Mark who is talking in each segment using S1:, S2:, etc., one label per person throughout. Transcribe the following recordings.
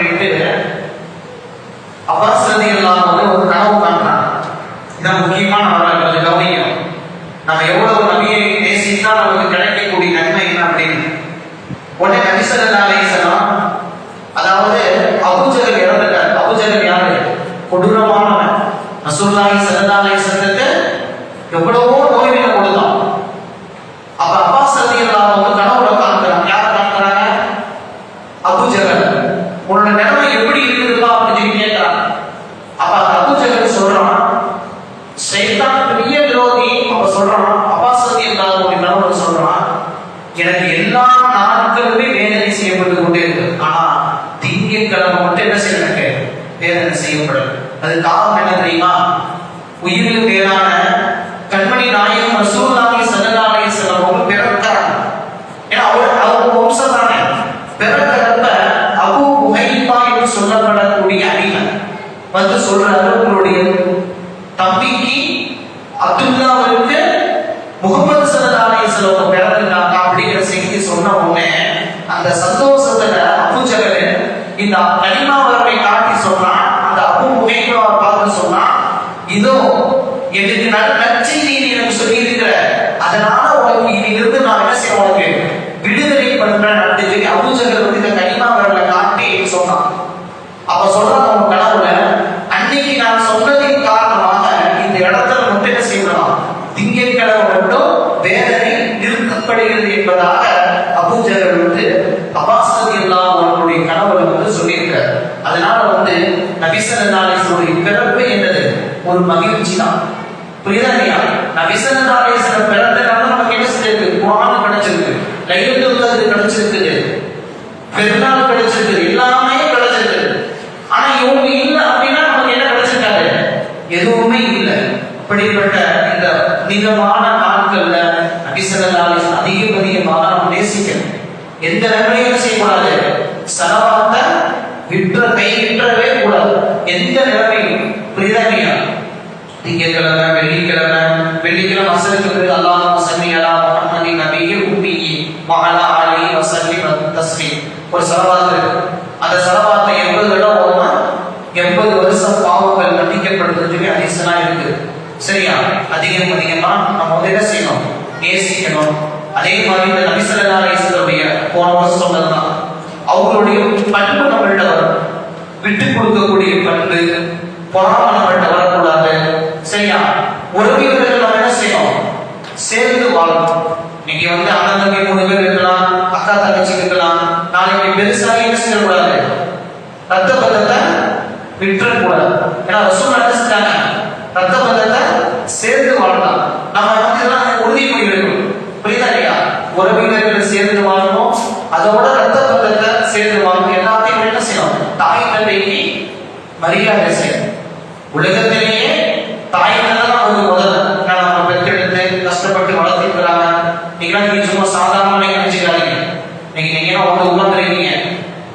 S1: பண்ணிட்டு அப்பாஸ் ரதி எல்லாம் வந்து ஒரு கனவு காண்றாங்க. இதான் முக்கியமான வரலாறு கொஞ்சம் கவனிக்கணும். நம்ம எவ்வளவு நபியை நேசித்தா நமக்கு கிடைக்கும் நாட்களுமே வேதனை செய்யப்பட்டு கொண்டே இருக்கு ஆனா திங்கட்கிழமை மட்டும் என்ன செய்ய வேதனை செய்யப்படும் அது காரணம் என்ன தெரியுமா? உயிருக்கு மேலான கண்மணி நாயகம் ரசூலுல்லாஹி ஸல்லல்லாஹு அலைஹி வஸல்லம் பிறக்கிறாங்க ஏன்னா அவர் அவங்க வம்சம் தானே. பிறக்கிறப்ப அபு முஹைபா என்று சொல்லப்படக்கூடிய அறிவை வந்து சொல்றாரு உங்களுடைய தம்பிக்கு அப்துல்லாவிற்கு முகமது சல்லல்லாஹு அலைஹி வஸல்லம் பிறந்திருக்காங்க அப்படிங்கிற செய்தி சொன்ன உடனே அந்த சந்தோஷத்துல அபூஜகல் இந்த கனிமா வரவை காட்டி சொன்னான் அந்த அபு முகைபாவை பார்த்து சொன்னான் இதோ எனக்கு நல்ல நற்செய்தி நீ எனக்கு சொல்லி இருக்கிற அதனால உனக்கு இதிலிருந்து நான் என்ன செய்ய உனக்கு விடுதலை பண்றேன் அப்படின்னு சொல்லி அபூஜகல் வந்து இந்த கனிமா வரவை காட்டி சொன்னான் அப்ப சொல்றாங்க உங்க கனவுல அன்னைக்கு நான் சொன்னதின் காரணமாக இந்த இடத்துல மட்டும் என்ன செய்யலாம் திங்கட்கிழமை மட்டும் வேதனை நிறுத்தப்படுகிறது என்பதாக அபூஜகர் வந்து அபாசதி எல்லாம் அவர்களுடைய கனவுல வந்து சொல்லியிருக்கிறார் அதனால வந்து நபிசல்லாசனுடைய பிறப்பு என்னது ஒரு மகிழ்ச்சி தான் புரியுதா இல்லையா நபிசல்லாசன் பிறந்தனால நமக்கு என்ன செஞ்சிருக்கு குரான் கிடைச்சிருக்கு லைலத்துல் கத்ர் கிடைச்சிருக்குது பெருநாள் கிடைச்சிருக்கு எல்லாமே கிடைச்சிருக்கு ஆனா இவங்க இல்ல அப்படின்னா நமக்கு என்ன கிடைச்சிருக்காரு எதுவுமே இல்லை அப்படிப்பட்ட இந்த புனிதமான நாட்கள்ல நபிசல்லாலே அதிகம் அதிகமாக நாம் நேசிக்கணும். எந்த நிலைமையும் செய்யக்கூடாது. சலவாத்தை விற்ற கை விற்றவே கூடாது. எந்த நிலைமையும் புரியுதா இல்லையா? திங்கட்கிழமை வெள்ளிக்கிழமை வெள்ளிக்கிழமை அசலுக்கு பிறகு அல்லாஹ் சன்னியலா அலா நபியை நபியி மகளா அலி வசல்லி தஸ்ரீ ஒரு சலவாத்து இருக்கு. அந்த சலவாத்தை எண்பது இடம் ஓதுனா எண்பது வருஷம் பாவங்கள் மன்னிக்கப்படுறது சொல்லி அதிசனா இருக்கு சரியா அதிகம் அதிகமா நம்ம வந்து என்ன செய்யணும் நேசிக்கணும் அதே மாதிரி இந்த நபிசல்லா போன வருஷம் சொன்னதுதான். அவங்களுடைய பண்பு நம்மள்ட்ட வரும் விட்டு கொடுக்கக்கூடிய பண்பு பொறாம நம்மள்ட்ட வரக்கூடாது சரியா? உறவினர்கள் நம்ம என்ன செய்யணும்? சேர்ந்து வாழணும். நீங்க வந்து அண்ணன் தம்பி மூணு பேர் இருக்கலாம் அக்கா தங்கச்சி இருக்கலாம். நாளைக்கு பெருசாக என்ன செய்யக்கூடாது? ரத்த பந்தத்தை விட்டுறக்கூடாது. ஏன்னா ரசூல் என்ன செஞ்சாங்க ரத்த பந்தத்தை சேர்ந்து வாழலாம் நம்ம வந்து இதெல்லாம் உறுதிமொழி எடுக்கணும் புரியுதா இல்லையா உறவினர்கள் சேர்ந்து வாழணும் அதோட ரத்த பந்தத்தை சேர்ந்து வாழணும் எல்லாத்தையும் என்ன செய்யணும் தாய் தந்தைக்கு மரியாதை செய்யணும் உலகத்திலேயே தாய் தந்தை தான் அவங்க முதல்ல ஏன்னா நம்ம பெற்றெடுத்து கஷ்டப்பட்டு வளர்த்துக்கிறாங்க நீங்க நீங்க சும்மா சாதாரணமா நீங்க நினைச்சுக்காதீங்க நீங்க நீங்க என்ன வந்து உட்காந்துருக்கீங்க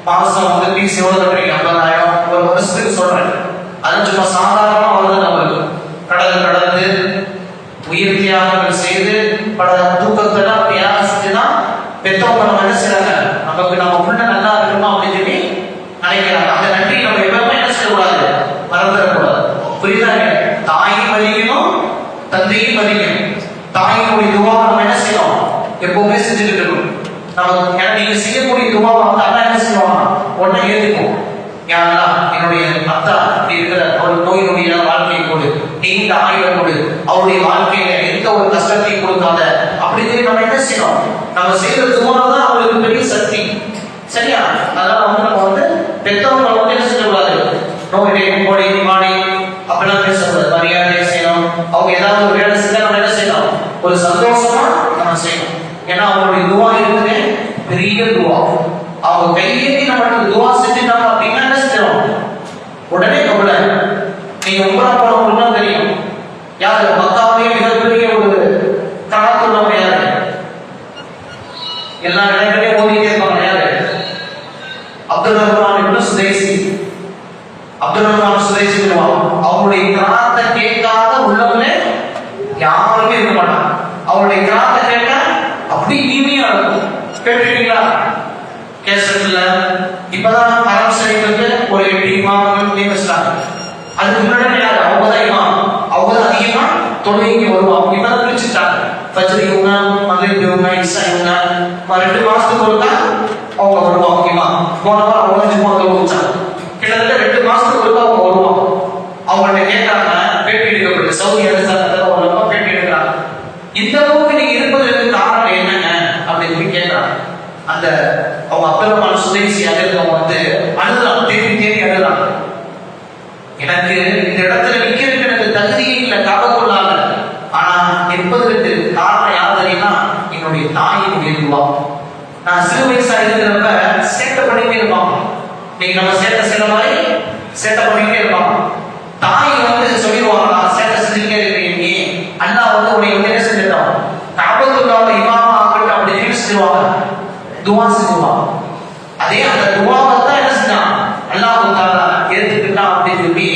S1: மாசம் வந்து பீஸ் எவ்வளவு கட்டுறீங்க ஐம்பதாயிரம் ஒரு வருஷத்துக்கு சொல்றேன் அது சும்மா சாதாரணமா வருது நம்மளுக்கு கடலை கடந்து உயிர் தியாகங்கள் செய்து பல தூக்கத்தெல்லாம் தியாகம் செஞ்சுதான் பெற்றவங்க நம்ம என்ன நமக்கு நம்ம உள்ள நல்லா இருக்கணும் அப்படின்னு சொல்லி நினைக்கிறாங்க. அந்த நன்றி நம்ம எப்பவுமே என்ன செய்யக்கூடாது? மறந்துடக்கூடாது. புரியுதாங்க தாயும் மதிக்கணும் தந்தையும் மதிக்கணும் தாயினுடைய துவா நம்ம என்ன செய்யணும்? எப்பவுமே செஞ்சுட்டு இருக்கணும். நமக்கு ஏன்னா நீங்க செய்யக்கூடிய துவா வந்து அண்ணா என்ன செய்வாங்க? உடனே ஏத்துக்கும். ஏன்னா என்னுடைய அத்தா. நோயினுடைய வாழ்க்கையை கொடு. நீண்ட ஆயுள் கொடு. அவருடைய வாழ்க்கையில எந்த ஒரு கஷ்டத்தையும் கொடுக்காத. அப்படின்னு நம்ம என்ன செய்யணும் நம்ம செய்யற துவா தான் அவங்களுக்கு பெரிய சக்தி சரியா அதனால வந்து நம்ம வந்து பெத்தவங்க வந்து என்ன செய்யக்கூடாது நோய் கோடி மாடி அப்படிலாம் பேசக்கூடாது மரியாதை செய்யணும் அவங்க ஏதாவது ஒரு வேலை செஞ்சா நம்ம என்ன செய்யணும் ஒரு சந்தோஷமா நம்ம செய்யணும் ஏன்னா அவங்களுடைய துவா இருக்குது பெரிய துவா அவங்க கையேந்தி நம்மளுக்கு துவா செஞ்சுட்டாங்க அப்படின்னா என்ன செய்யணும் உடனே கவல நீங்க உங்களா போனவங்களுக்கு தான் தெரியும் யாரு மக்காவே மிகப்பெரிய ஒரு கணக்குள்ளவங்க யாரு எல்லா இடங்களையும் ஓதிட்டே இருப்பாங்க யாரு அப்துல் ரஹ்மான் இப்னு சுதைசி அப்துல் ரஹ்மான் சுதைசி அவங்களுடைய கிராத்தை கேட்காத உள்ளவங்களே யாருமே இருக்க மாட்டாங்க அவருடைய கிராத்தை கேட்டா அப்படி இனிமையா இருக்கும். கேட்டிருக்கீங்களா? கேசட்ல இப்பதான் அரபு ஒரு எட்டு இமாம்கள் நியமிச்சிட்டாங்க அதுக்கு முன்னாடி யார்? அவங்க தான் இமாம். அவங்க தான் அதிகமா தொழுகைக்கு வருவாங்க. இப்பதான் பிரிச்சுட்டாங்க ஃபஜ்ர் இவங்க மகரிப் இவங்க இசா இவங்க ரெண்டு மாசத்துக்கு ஒருக்கா அவங்க வருவாங்க இமாம். போன வாரம் அவங்க சும்மா தொழுவிச்சாங்க கிட்டத்தட்ட ரெண்டு மாசத்துக்கு ஒருக்கா அவங்க வருவாங்க அவங்கள்ட்ட கேட்கறாங்க பேட்டி எடுக்கப்பட்டு சவுதி அரசாங்கத்தில் ஒரு ரொம்ப பேட்டி எடுக்கிறாங்க இந்த அளவுக்கு நீங்க இருப்பதற்கு காரணம் என்னங்க அப்படின்னு போய் கேட்கறாங்க அந்த அவங்க அப்துல் ரஹ்மான் வந்து அழுதான் தேடி தேடி அழுதான். எனக்கு இந்த இடத்துல நிக்கிறதுக்கு எனக்கு தகுதியே இல்லை காபக்குள்ளால ஆனா நிற்பதற்கு காரணம் யார் தெரியுமா என்னுடைய தாயின் துவா நான் சிறு வயசா இருக்கிறப்ப சேட்டை பண்ணிட்டே இருப்பான். நீங்க நம்ம சேட்டை சில மாதிரி சேட்டை பண்ணிட்டே இருப்பான். தாய் வந்து சொல்லிடுவாங்க நான் சேட்டை செஞ்சுட்டே இருக்கிறேன் நீ. அண்ணா வந்து உன்னை வந்து என்ன செஞ்சிட்டான். காபத்துள்ளால இமாமா ஆகட்டும் அப்படி நினைச்சிடுவாங்க. துவா செஞ்சுவாங்க அதே அந்த துவாவை தான் என்ன செஞ்சான் அல்லாஹ் தாலா ஏத்துக்கிட்டான் அப்படின்னு சொல்லி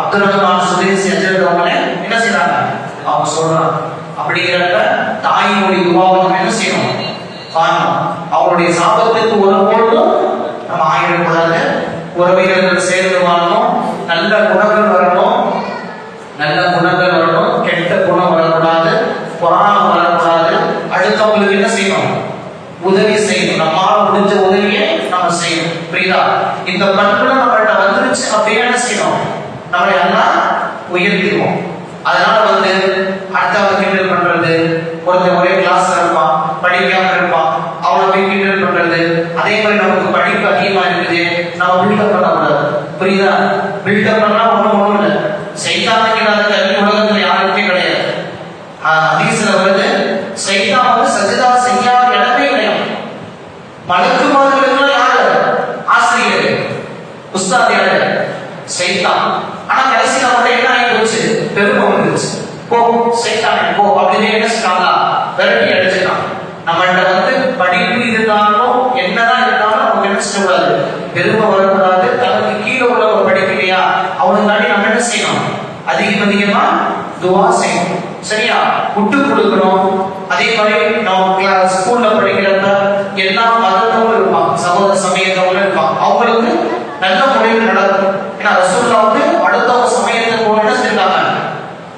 S1: அப்துல் ரஹ்மான் சுதேசி அஜர்தவங்களே என்ன செய்றாங்க அவங்க சொல்றாங்க அப்படிங்கிறப்ப தாயினுடைய துவாவை நம்ம என்ன செய்யணும்? காரணம் அவருடைய சாபத்துக்கு ஒரு நம்ம ஆயிடக்கூடாது உறவினர்கள் சேர்ந்து வாழணும் நல்ல குணங்கள் வரணும் நல்ல குணங்கள் வரணும் கெட்ட குணம் வரக்கூடாது பொறாமை வரக்கூடாது அடுத்தவங்களுக்கு என்ன செய்யணும் உதவி செய்யணும் நம்மால முடிஞ்ச உதவியை நம்ம செய்யணும் புரியுதா இந்த பண்புல நம்மள்ட்ட வந்துருச்சு அப்படியே என்ன செய்யணும் நம்மளை எல்லாம் உயர்த்திடுவோம் அதனால வந்து அடுத்தவங்க கிண்டல் பண்றது ஒருத்தன் ஒரே கிளாஸ்ல இருப்பான் படிக்காம இருப்பான் அவனை போய் கிண்டல் பண்றது அதே மாதிரி நமக்கு படிப்பு அதிகமா இருக்குது நம்ம பில்டப் பண்ணக்கூடாது புரியுதா பில்டப் பண்ணா ஒண்ணும் ஒண்ணும் இல்லை சைத்தானுக்கு இல்லாத கல்வி உலகத்துல யாருக்குமே கிடையாது ஹதீஸ்ல வருது சைத்தான் வந்து சஜிதா செய்யாத இடமே கிடையாது மலக்குமார்களுக்கு யாரு ஆசிரியர் உஸ்தாத் யாரு ஆனா கடைசியில மட்டும் என்ன ஆகி பெருமை வந்துருச்சு. போ சைத்தான் போ அப்படின்னு என்ன செஞ்சாங்க விரட்டி அடிச்சுட்டான். நம்மள்ட்ட வந்து படிப்பு இருந்தாலும் என்னதான் இருந்தாலும் அவங்க என்ன செய்யக்கூடாது? பெருமை வரக்கூடாது. தனக்கு கீழே உள்ளவங்க படிக்கலையா? அவனுக்காண்டி நம்ம என்ன செய்யணும்? அதிகம் அதிகமா துவா செய்யணும். சரியா? விட்டு கொடுக்கணும். அதே மாதிரி நம்ம ஸ்கூல்ல படிக்கிறப்ப எல்லா மதத்தவங்களும் இருப்பாங்க. சமூக சமயத்தவங்களும் இருப்பாங்க. அவங்களுக்கு நல்ல முறையில் நடக்கும். ஏன்னா ரசூல்லா வந்து அடுத்தவங்க சமயத்தை போல என்ன செஞ்சாங்க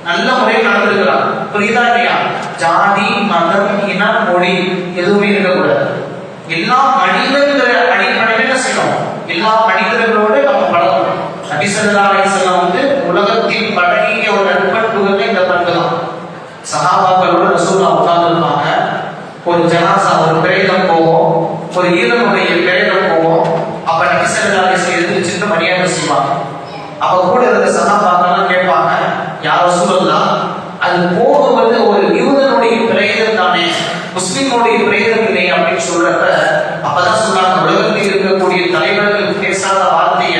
S1: நல்ல முறையில் நடந்திருக்கிறாங்க புரியுதா இல்லையா? ஜாதி மதம் இனம் மொழி எதுவுமே இருக்கக்கூடாது. எல்லா மனிதன்கிற அடிப்படையில் என்ன செய்யணும்? எல்லா மனிதர்களோடு நம்ம பழகணும் நபிசல்லா அலிஸ்லாம் வந்து உலகத்தில் பழகிய ஒரு நட்பண்புகள் இந்த பண்பு தான். சஹாபாக்களோட ரசூல்லா உட்கார்ந்துருப்பாங்க. ஒரு ஜனாசா ஒரு பிரேதம் போவோம் ஒரு ஈரனுடைய பிரேதம் போவோம் அப்ப நபிசல்லா அலிஸ்லாம் எதிர்த்து மரியாதை செய்வாங்க அப்ப கூட இருந்த சகாபாக்கெல்லாம் கேட்பாங்க யார் ரசூலுல்லா அது போகுவது ஒரு யூதனுடைய பிரேதம் தானே முஸ்லிமுடைய பிரேதம் இல்லை அப்படின்னு சொல்றப்ப அப்பதான் சொன்னாங்க உலகத்தில் இருக்கக்கூடிய தலைவர்கள் பேசாத வார்த்தைய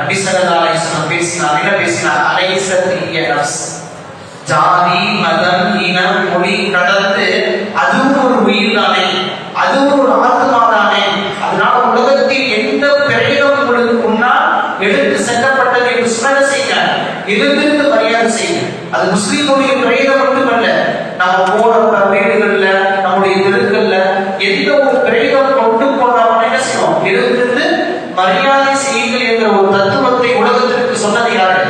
S1: நபிசல்லா அலிஸ்லாம் பேசினார் என்ன பேசினார் அலைசத்திய நப்ஸ் ஜாதி மதம் இனம் மொழி கடந்து அதுவும் ஒரு உயிர் தானே அதுவும் ஒரு ஆத்மா தானே அதனால உலகத்தில் எந்த பிரயோகம் உங்களுக்கு முன்னால் எடுத்து செல்லப்பட்டது என்று ஸ்மரண செய்யுங்க எழுந்திருந்து மரியாதை செய்ய அது முஸ்லீமுடைய பிரயோகம் மட்டுமல்ல. நம்ம போற வீடுகள்ல நம்முடைய தெருக்கள்ல எந்த ஒரு பிரேதம் கொண்டு போனாலும் என்ன செய்யணும் எழுந்திருந்து மரியாதை செய்யுங்கள் என்ற ஒரு தத்துவத்தை உலகத்திற்கு சொன்னது யாரு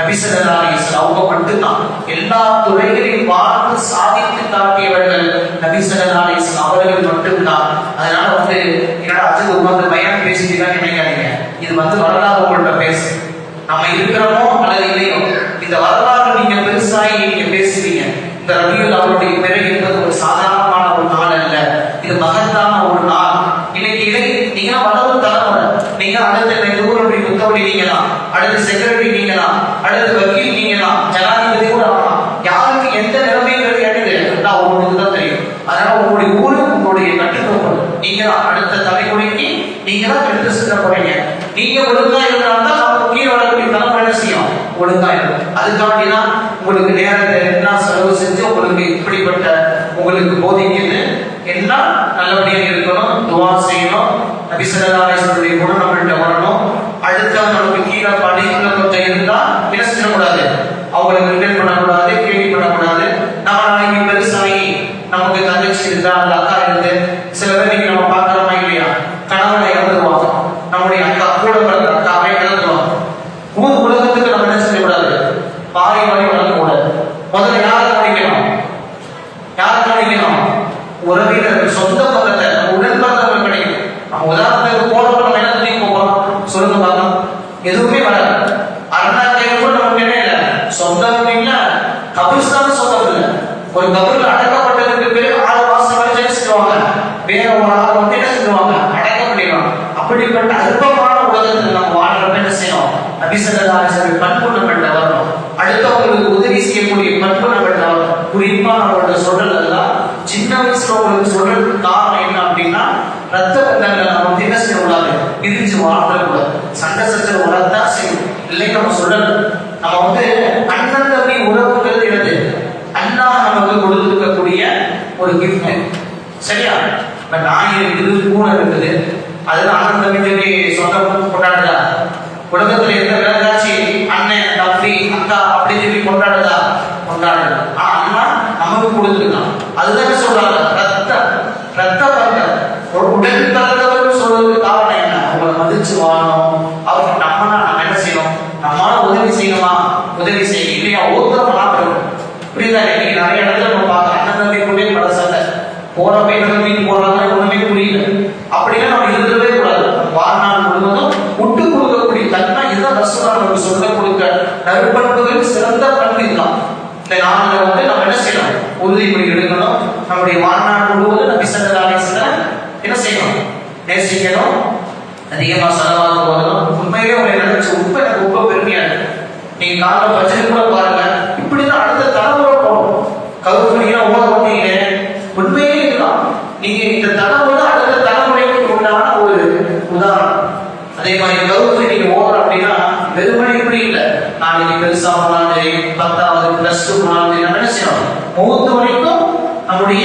S1: நபிசல்லா அலிஸ்லாம் அவங்க மட்டும்தான் எல்லா துறைகளில் வாழ்ந்து சாதித்து காட்டியவர்கள் நபிசல்லா அலிஸ்லாம் அவர்கள் மட்டும்தான் அதனால வந்து என்னடா அது உட்கார்ந்து பையன் பேசிட்டு தான் நினைக்காதீங்க இது வந்து வரலாறு உங்கள்ட்ட பேசு நம்ம இருக்கிறோமோ அல்லது இல்லையோ இந்த வரலாறு நீங்க பெருசாகி நீங்க பேசுவீங்க இந்த ரபியுல் அவருடைய பிறை என்பது ஒரு சாதாரணமான ஒரு நாள் அல்ல இது மகத்தான ஒரு நாள் இன்னைக்கு இதை நீங்க வளரும் தலைமுறை நீங்க அடுத்த இந்த ஊருடைய முத்தவடி நீங்களாம் அடுத்து செக்ரட்டரி நீங்களாம் அடுத்து வக்கீல் நீங்களாம் ஜனாதிபதி கூட ஆகலாம் யாருக்கு எந்த நிலைமைங்கிறது எனக்கு நான் உங்களுக்கு தான் தெரியும் அதனால உங்களுடைய ஊரு உங்களுடைய கட்டுக்கோப்பு நீங்க தான் அடுத்த தலைமுறைக்கு நீங்க தான் எடுத்து செல்ல போறீங்க நீங்க ஒழுங்கா இருந்தால்தான் நம்ம கீழே வரக்கூடிய தலைமுறை என்ன செய்யும் ஒழுங்கா இருக்கும் அதுக்காண்டி தான் உங்களுக்கு நேரத்தை எல்லாம் செலவு செஞ்சு உங்களுக்கு இப்படிப்பட்ட உங்களுக்கு போதிக்குது எல்லாம் நல்லபடியாக இருக்கணும் துவா செய்யணும் நபிசல்லாசனுடைய குணம் நம்மள்கிட்ட வரணும் அடுத்த நமக்கு கீழே படிப்புல கொஞ்சம் இருந்தா என்ன செய்யக்கூடாது அவங்களுக்கு ரிட்டர்ன் பண்ணக்கூடாது கேள்வி பண்ணக்கூடாது நம்ம நாளைக்கு பெருசாகி நமக்கு தங்கச்சி இருந்தா அந்த அக்கா இருந்து சில பேர் நீங்க நம்ம பார்க்கறோமா இல்லையா கணவனை இறந்துருவாங்க நம்முடைய உறவினர் சொந்த பந்தத்தை நம்ம உடன் பந்தவங்க கிடைக்கும் நம்ம உதாரணத்துக்கு போனப்ப நம்ம என்ன தூக்கி போகிறோம் சொல்லுங்க பார்க்கலாம் எதுவுமே வராது அண்ணா கேட்கும் நமக்கு என்ன இல்லை சொந்தம் இல்லை கபிரிஸ்தான் சொந்தம் இல்லை ஒரு கபரில் அடக்கப்பட்டதுக்கு பேர் ஆறு மாசம் வரை என்ன செஞ்சுவாங்க வேற ஒரு ஆள் வந்து என்ன செஞ்சுவாங்க அடக்கம் பண்ணிடுவாங்க அப்படிப்பட்ட அற்பமான உலகத்தில் நம்ம வாழ்றப்ப என்ன செய்யணும் அபிசந்தாரி பண்பு வரணும் அடுத்தவங்களுக்கு உதவி செய்யக்கூடிய பண்பு நம்மள்ட்ட வரணும் குறிப்பா நம்மளோட சுடல் எல்லாம் சின்ன வயசுல உங்களுக்கு சுடல் காரணம் என்ன அப்படின்னா ரத்த பந்தங்களை நம்ம வந்து என்ன செய்யக்கூடாது? பிரிஞ்சு வாழ்ந்துடக்கூடாது சண்டை சச்சரவு வரத்தான் செய்யும். இல்லை நம்ம சுடல் நம்ம வந்து அண்ணன் தம்பி உறவுங்கிறது என்னது? அண்ணா நமக்கு கொடுத்துருக்கக்கூடிய ஒரு கிஃப்ட் சரியா? இப்ப நாய் இருக்குது பூனை இருக்குது. அதுதான் அண்ணன் தம்பி சொல்லி சொந்தம் கொண்டாடுதா? உலகத்துல கொண்டாடுதா? கொண்டாடுது ஆனா அண்ணா நமக்கு கொடுத்துருக்கான். அதுதான் சொல்றாங்க. ரத்த ரத்த பந்தம் ஒரு உடல் பிறந்தவர்கள் சொல்றதுக்கு காரணம் என்ன? அவங்களை மதிச்சு வாழணும். அவங்க நம்மனா நம்ம என்ன செய்யணும்? நம்மளால உதவி செய்யணுமா? உதவி செய்ய இல்லையா? ஒருத்தர் மாற்றணும் புரியுதா? இன்னைக்கு நிறைய இடத்துல நம்ம பார்க்கலாம் அண்ணன் தம்பி கூட பல சண்டை. போற போய் தம்பிக்கு போறாங்க ஒண்ணுமே புரியல. அப்படின்னா நம்ம இருந்துடவே கூடாது. வாழ்நாள் முழுவதும் விட்டு கொடுக்கக்கூடிய தன்மை இதுதான் ரசூலா நமக்கு சொல்ல கொடுக்க? நற்பண்புகள் சிறந்த இந்த நாளில் வந்து நம்ம என்ன செய்யணும்? உறுதிமொழி எடுக்கணும். நம்முடைய வாழ்நாள் முழுவதும் நம்ம ஸல்லல்லாஹு என்ன செய்யணும்? நேசிக்கணும். அதிகமா செலவாக போகணும். உண்மையிலே உங்களை நினைச்சு உண்மை எனக்கு ரொம்ப பெருமையா இருக்கு. நீங்க காலைல பஜனை கூட பாருங்க. இப்படிதான் அடுத்த தலைமுறை போகணும். கவுஃபனியா ஓட உண்மையே இதுதான். நீங்க இந்த தலைமுறை அடுத்த தலைமுறைக்கு உண்டான ஒரு உதாரணம். அதே மாதிரி கவுஃபை நீங்க ஓடுற அப்படின்னா வெறுமனே இப்படி இல்லை. நாளைக்கு இன்னைக்கு போனாலும் மூத்த வரைக்கும் நம்முடைய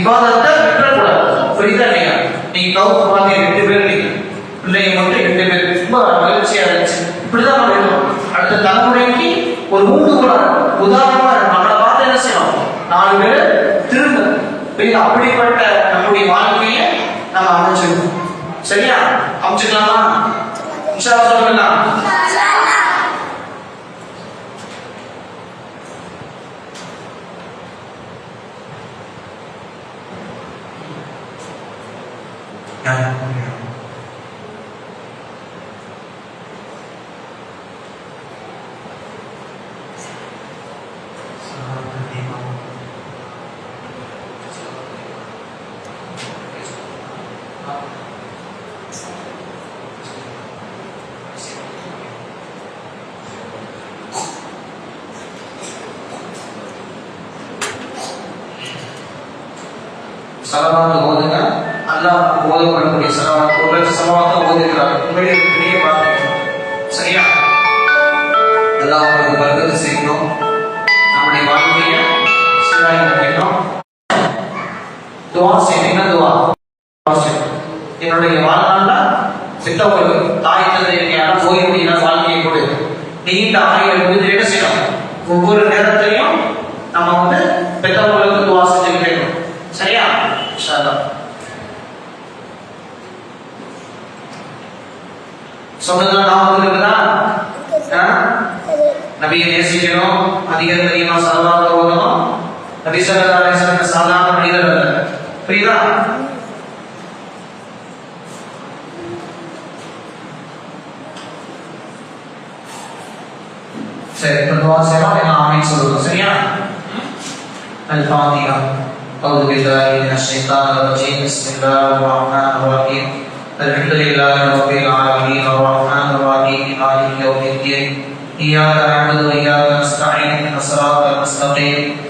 S1: இவாதத்தை விட்டுறக்கூடாது. புரியுதா இல்லையா? நீங்க தவிர்த்து பார்த்து ரெண்டு பேர் நீங்க பிள்ளைங்க மட்டும் ரெண்டு பேர். ரொம்ப மகிழ்ச்சியா இருந்துச்சு. இப்படிதான் நம்ம இருக்கணும் அடுத்த தலைமுறைக்கு ஒரு மூன்று கூட உதாரணமா நம்மளை பார்த்து என்ன செய்யணும்? நாலு பேர் திரும்ப புரியுதா அப்படிப்பட்ட நம்முடைய வாழ்க்கையை நம்ம அமைச்சிருக்கோம் சரியா? அமைச்சுக்கலாமா? இன்ஷா சொல்லலாம் சலவாத்து துவா செய்யணும். துவா? துவா என்னுடைய வாழ்நாள்ல சித்தவர்கள் தாய் தந்தைக்கு யாரும் போய் அப்படின்னா வாழ்க்கையை கொடு. நீண்ட ஆயுள் குறித்து என்ன செய்யணும்? ஒவ்வொரு நேரத்திலையும் நம்ம வந்து பெற்றவர்களுக்கு துவா செஞ்சுக்கிட்டே சரியா? இன்ஷா அல்லாஹ். சொன்னதுல நான் இருக்குதா நபியை நேசிக்கணும். அதிகம் தெரியுமா? சலவாக நபி சாதாரண மனிதர் அல்ல فریدا سے دعا سے ہم نے آمین سے دعا سے الفاتحہ۔ قول بالله من الشيطان الرجيم بسم الله الرحمن الرحيم الحمد لله رب العالمين الرحمن الرحيم مالك يوم الدين إياك نعبد وإياك نستعين اهدنا الصراط المستقيم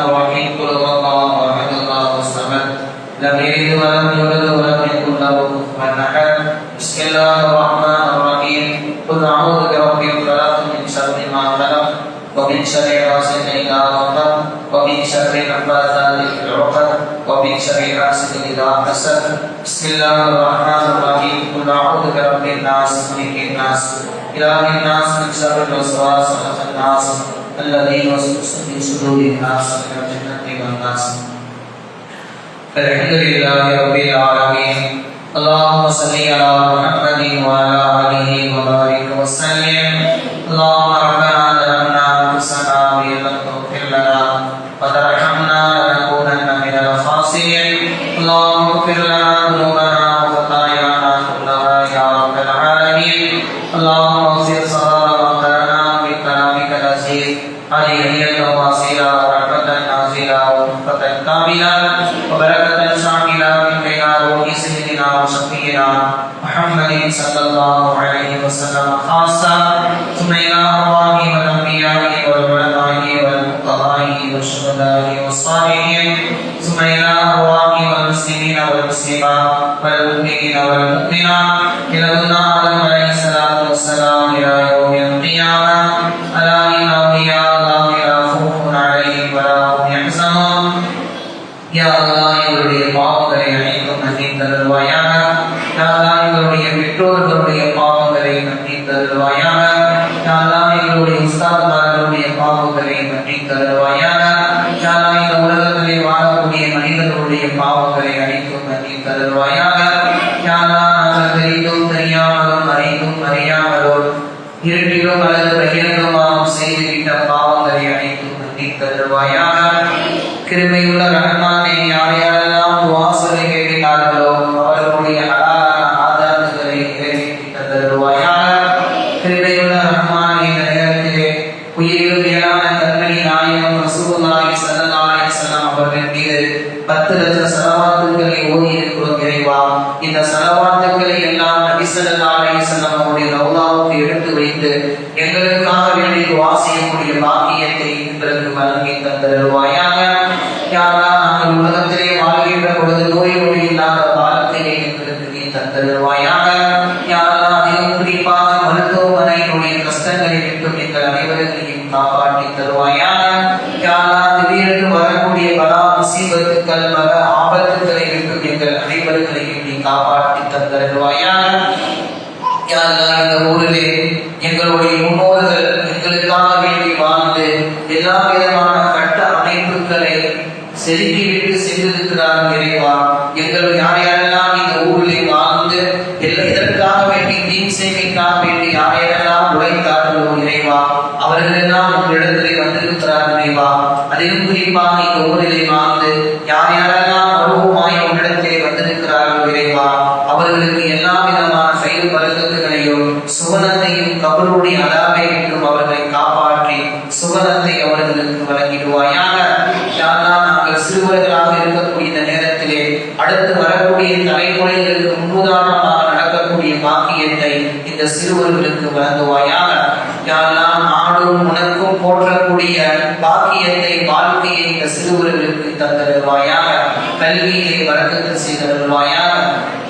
S1: شر غاسق اذا وقب ومن شر النفاثات في العقد ومن شر حاسد إذا حسد بسم الله الرحمن الرحيم. قل أعوذ برب الناس، ملك الناس، إله الناس من شر الوسواس الخناس الذي يوسوس في صدور الناس من الجنة والناس. الحمد لله رب العالمين. اللهم صل على محمد وعلى آله وبارك وسلم. اللهم ربنا ظلمنا إلى يوم القيامة ألا கிருமையுள்ள காப்பாற்றி தந்தருவாயாக இந்த ஊரிலே எங்களுடைய முன்னோர்கள் எங்களுக்காக வேண்டி வாழ்ந்து எல்லா விதமான கட்ட அமைப்புகளை செதுக்கிவிட்டு சென்றிருக்கிறார் இறைவா. எங்கள் யார் யாரெல்லாம் இந்த ஊரிலே வாழ்ந்து இதற்காக வேண்டி தீன் சேவைக்காக வேண்டி யார் யாரெல்லாம் உழைத்தார்களோ இறைவா அவர்களெல்லாம் உங்களிடத்திலே வந்திருக்கிறார் இறைவா. அதிலும் குறிப்பாக இந்த ஊரிலே வாழ்ந்து யார் யாரெல்லாம் அனுபவமாய் அவர்களுடைய அதாவை விட்டும் அவர்களை காப்பாற்றி சுவனத்தை அவர்களுக்கு வழங்கிடுவாயாக. நாங்கள் சிறுவர்களாக இருக்கக்கூடிய இந்த நேரத்திலே அடுத்து வரக்கூடிய தலைமுறைகளுக்கு முன்னுதாரணமாக நடக்கக்கூடிய பாக்கியத்தை இந்த சிறுவர்களுக்கு வழங்குவாயாக. யாரெல்லாம் நாடும் உனக்கும் போற்றக்கூடிய பாக்கியத்தை வாழ்க்கையை இந்த சிறுவர்களுக்கு தந்தருவாயாக கல்வியை வரக்கத்து செய்தருவாயாக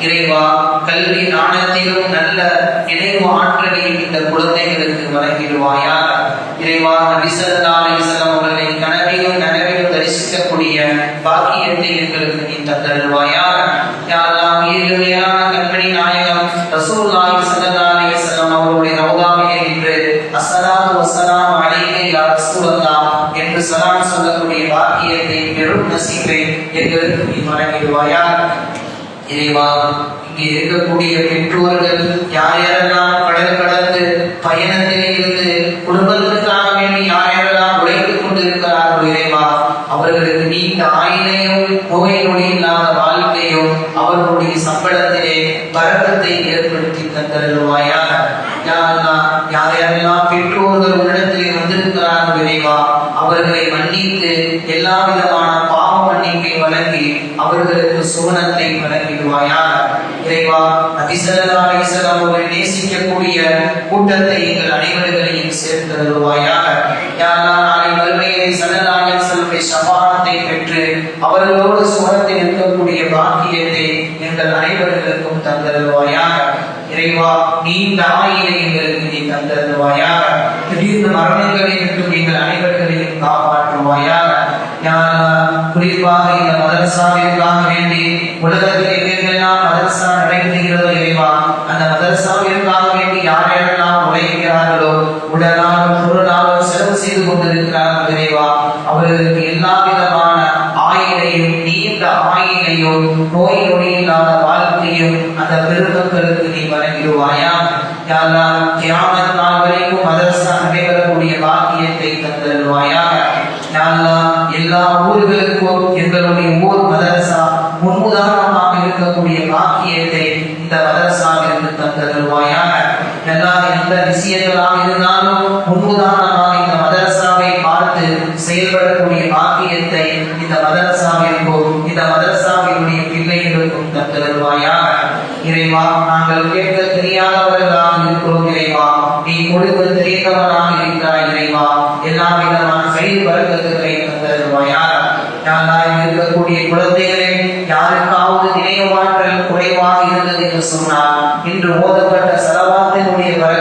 S1: இறைவா கல்வி நாணத்திலும் நல்ல நினைவு ஆற்றலையும் இந்த குழந்தைகளுக்கு வழங்கிடுவாயாக. இறைவா நபிசல்லா அலிசல்லாம் அவர்களை கனவிலும் நனவிலும் தரிசிக்கக்கூடிய பாக்கியத்தை எங்களுக்கு நீ தந்தருவாயாக யாரெல்லாம் உயிரிழமையான கண்மணி நாயகம் ரசூல்லாஹி ஸல்லல்லாஹு அலைஹி வஸல்லம் அவருடைய ரவுதாவிலே நின்று அஸ்ஸலாத்து வஸ்ஸலாமு அலைஹி யா ரசூலல்லாஹ் என்று சலாம் சொல்லக்கூடிய பாக்கியத்தை பெரும் நசீபை எங்களுக்கு நீ வழங்கிடுவாயாக. இறைவா இங்கே இருக்கக்கூடிய பெற்றோர்கள் யார் யாரெல்லாம் கடல் கடந்து பயணத்திலே இருந்து குடும்பத்திற்காக வேண்டி யார் யாரெல்லாம் உழைத்துக் கொண்டிருக்கிறார்கள் இறைவா அவர்களுக்கு நீண்ட ஆயுளையும் புகை நொடி இல்லாத வாழ்க்கையும் அவர்களுடைய சம்பளத்திலே வரக்கத்தை ஏற்படுத்தி தந்தருவாயாக யார் யாரெல்லாம் பெற்றோர்கள் உன்னிடத்திலே வந்திருக்கிறார்கள் இறைவா அவர்களை மன்னித்து எல்லா விதமான பாவ மன்னிப்பை வழங்கி அவர்களுக்கு சுவனத்தை இறைவா நபிசல்லா அலிசல்லாம் அவர்கள் நேசிக்கக்கூடிய கூட்டத்தை எங்கள் அனைவர்களையும் சேர்த்து தருவாயாக யாரெல்லாம் நாளை வறுமையை சல்லல்லா அலிசல்லுடைய சபானத்தை பெற்று அவர்களோடு சுகத்தில் இருக்கக்கூடிய பாக்கியத்தை எங்கள் அனைவர்களுக்கும் தந்தருவாயாக இறைவா நீண்ட ஆயிலை எங்களுக்கு நீ தந்தருவாயாக திடீர்னு மரணங்களை மட்டும் எங்கள் அனைவர்களையும் காப்பாற்றுவாயாக. குறிப்பாக இந்த மதரசாவிற்காக நோய் நொடியில்லாத வாழ்க்கையும் அந்த பெருமக்களுக்கு நீ வழங்கிடுவாயா? யாரெல்லாம் நாள் வரைக்கும் மதரசா நடைபெறக்கூடிய பாக்கியத்தை தந்தருவாயா யாரெல்லாம் எல்லா ஊர்களுக்கும் எங்களுடைய ஊர் மதரசா முன்னுதாரணமாக இருக்கக்கூடிய பாக்கியத்தை இந்த மதரசாவிற்கு தந்தருவாயா எல்லா எந்த விஷயங்களாக இருந்தாலும் முன்னுதாரணமாக இந்த மதரசாவை பார்த்து செயல்படக்கூடிய பாக்கியத்தை இந்த மதரசா குறைவாக இருந்தது என்று சொன்னால் இன்று ஓதப்பட்ட செலவாத்தினுடைய வரக்கத்தால்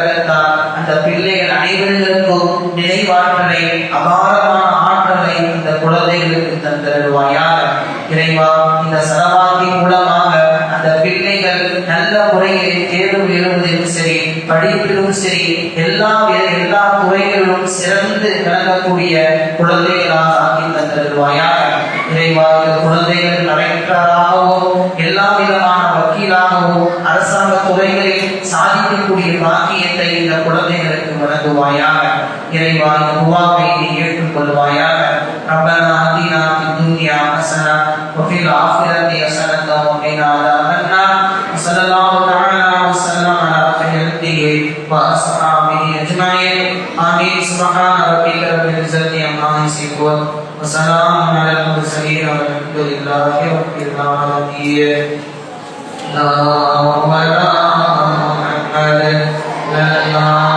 S1: يذهب عن الواقع ليحب الغايات ربنا آتنا في الدنيا حسنة وفي الآخرة حسنة وقنا عذاب النار. وصلى الله تعالى وسلم على خير عبده وأصحابه أجمعين. آمين. سبحان ربك رب العزة عما يصفون. وسلام على المرسلين والحمد لله رب العالمين. لا إله إلا الله